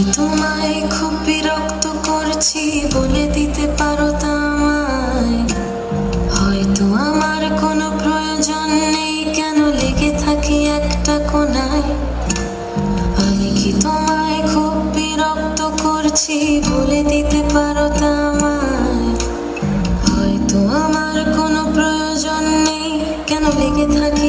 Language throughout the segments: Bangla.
কি তোমায় খুব বিরক্ত করছি, বলে দিতে পারো আমায়। হয়তো আমার কোনো প্রয়োজন নেই, কেন লেগে থাকি একটা কোনায়? আমি কি তোমায় খুব বিরক্ত করছি, বলে দিতে পারো আমায়? হয়তো আমার কোনো প্রয়োজন নেই, কেন লেগে থাকি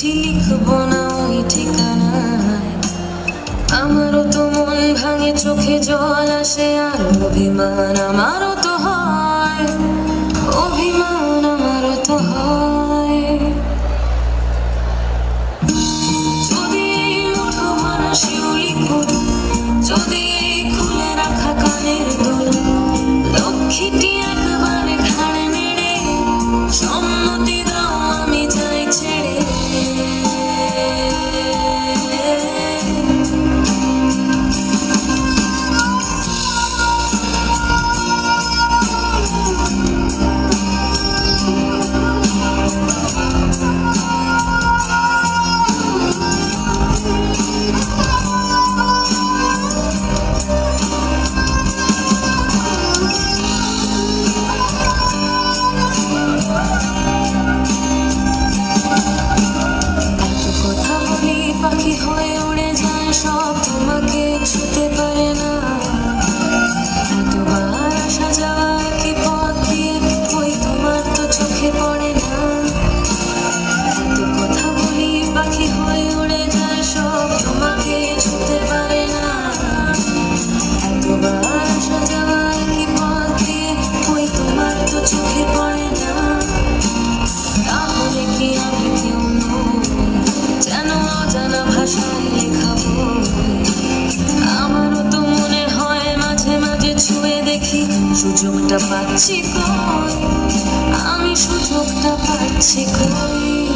চিঠি লিখব না, ওই ঠিকানায়। আমারও তো মন ভাঙে, চোখে জল আসে, আর অভিমান আমারও তো হয়। অভিমান আমারও তো হয়। সব তোমাকে ছুতে পারে না। এতবার আসা যাওয়া কি পথ দিয়ে ওই তোমার তো চোখে পড়ে না। এত কথা বলি পাখি হয়ে উড়ে যায়, সব তোমাকে ছুতে পারে না। এতবার আসা যাওয়া কি পথ দিয়ে ওই তোমার তো চোখে পড়ে না। তাহলে কি আমি কেউ যেন অজানা ভাষায় আমারও তো মনে হয় মাঝে মাঝে ছুঁয়ে দেখি সুযোগটা পাচ্ছি কই? আমি সুযোগটা পাচ্ছি কই?